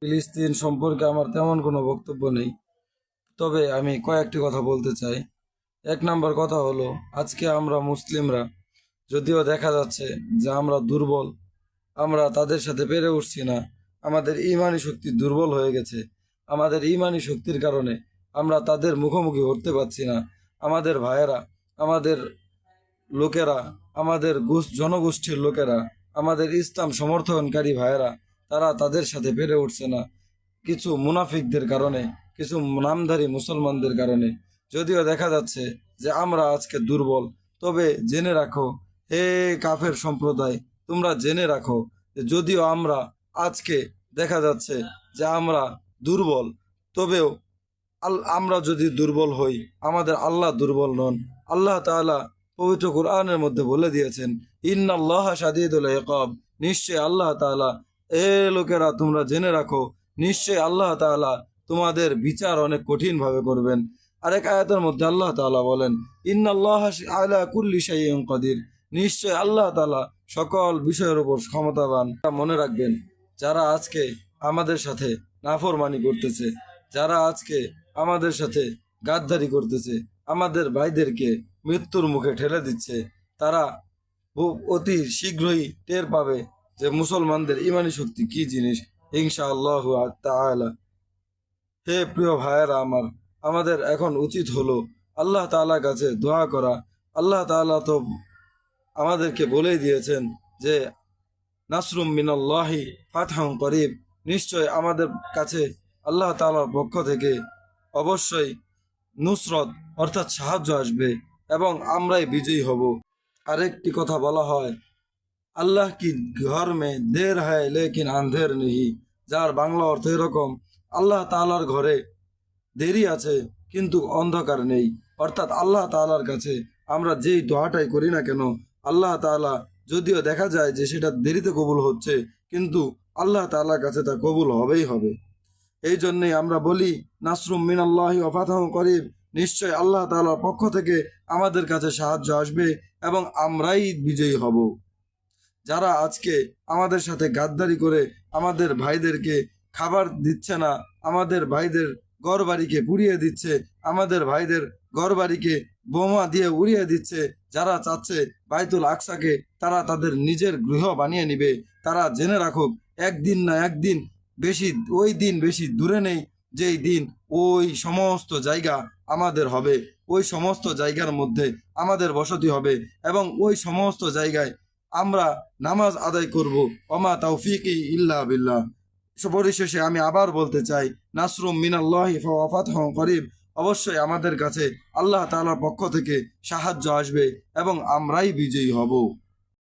ফিলিস্তিন সম্পর্কে আমার তেমন কোনো বক্তব্য নেই। তবে আমি কয়েকটি কথা বলতে চাই। এক নম্বর কথা হলো, আজকে আমরা মুসলিমরা, যদিও দেখা যাচ্ছে যে আমরা দুর্বল, আমরা তাদের সাথে পেরে উঠছি না। আমাদের ইমানি শক্তি দুর্বল হয়ে গেছে। আমাদের ইমানি শক্তির কারণে আমরা তাদের মুখোমুখি হতে পারছি না। আমাদের ভাইয়েরা, আমাদের লোকেরা, আমাদের গোস- জনগোষ্ঠীর লোকেরা, আমাদের ইসলাম সমর্থনকারী ভাইয়েরা তারা তাদের সাথে পেরে উঠছে না। কিছু মুনাফিকদের কারণে, কিছু নামধারী মুসলমানদের কারণে। যদিও দেখা যাচ্ছে যে আমরা আজকে দুর্বল, তবে জেনে রাখো, হে কাফের সম্প্রদায়, তোমরা জেনে রাখো যে যদিও আমরা আজকে দেখা যাচ্ছে যে আমরা দুর্বল, তবেও আল, আমরা যদি দুর্বল হই, আমাদের আল্লাহ দুর্বল নন। আল্লাহ তাআলা পবিত্র কোরআনের মধ্যে বলে দিয়েছেন, ইন্নাল্লাহ সাদিদুল ইকাব। নিশ্চয় আল্লাহ তাআলা এ লোকেরা, তোমরা জেনে রাখো, নিশ্চয়ই আল্লাহ তাআলা তোমাদের বিচার অনেক কঠিন ভাবে করবেন। আরেক আয়াতের মধ্যে আল্লাহ তাআলা বলেন, ইন্নাল্লাহ আলা কুল্লি শাইইন কাদির। নিশ্চয় আল্লাহ তাআলা সকল বিষয়ের উপর ক্ষমতাবান। মনে রাখবেন, যারা আজকে আমাদের সাথে নাফরমানি করতেছে, যারা আজকে আমাদের সাথে গাদ্দারি করতেছে, আমাদের ভাইদেরকে মৃত্যুর মুখে ঠেলে দিচ্ছে, তারা অতি শীঘ্রই টের পাবে যে মুসলমানদের ইমানি শক্তি কি জিনিস? হিংসা আল্লাহ তাআলা। হে প্রিয় ভাইয়েরা আমার, আমাদের এখন উচিত হলো আল্লাহ তাআলার কাছে দোয়া করা। আল্লাহ তাআলা তো আমাদেরকে বলেই দিয়েছেন যে, নাসরুম মিনাল্লাহি ফাতহাম করিব। নিশ্চয় আমাদের কাছে আল্লাহ তাআলার পক্ষ থেকে অবশ্যই নুসরত অর্থাৎ সাহায্য আসবে এবং আমরাই বিজয়ী হব। আরেকটি কথা বলা হয় আল্লাহ কি ঘর মে দের হ্যায় লেকিন আন্ধের নেহি যার বাংলা অর্থ এরকম, আল্লাহ তাআলার ঘরে দেরি আছে, কিন্তু অন্ধকার নেই। অর্থাৎ আল্লাহ তাআলার কাছে আমরা যেই দোয়াটাই করি না কেন, আল্লাহ তাআলা যদিও দেখা যায় যে সেটা দেরিতে কবুল হচ্ছে, কিন্তু আল্লাহ তালার কাছে তা কবুল হবেই হবে। এই জন্যই আমরা বলি, নাসরুম মিনাল্লাহি অফাতাহ করিব। নিশ্চয় আল্লাহ তাআলার পক্ষ থেকে আমাদের কাছে সাহায্য আসবে এবং আমরাই বিজয়ী হব। যারা আজকে আমাদের সাথে গাদ্দারি করে আমাদের ভাইদেরকে খাবার দিচ্ছে না, আমাদের ভাইদের ঘর বাড়িকে পুড়িয়ে দিচ্ছে, আমাদের ভাইদের ঘর বাড়িকে বোমা দিয়ে উড়িয়ে দিচ্ছে, যারা চাচ্ছে বাইতুল আকসাকে তারা তাদের নিজের গৃহ বানিয়ে নিবে। তারা জেনে রাখুক, একদিন না একদিন বেশি, ওই দিন বেশি দূরে নেই যেই দিন ওই সমস্ত জায়গা আমাদের হবে। ওই সমস্ত জায়গার মধ্যে আমাদের বসতি হবে এবং ওই সমস্ত জায়গায় আমরা নামাজ আদায় করব। অমা তৌফিকি ইল্লা বিল্লাহ। পরিশেষে আমি আবার বলতে চাই, নাসরুম মিনাল্লাহি ফাতহ করিব অবশ্যই আমাদের কাছে আল্লাহ তাআলার পক্ষ থেকে সাহায্য আসবে এবং আমরাই বিজয়ী হব।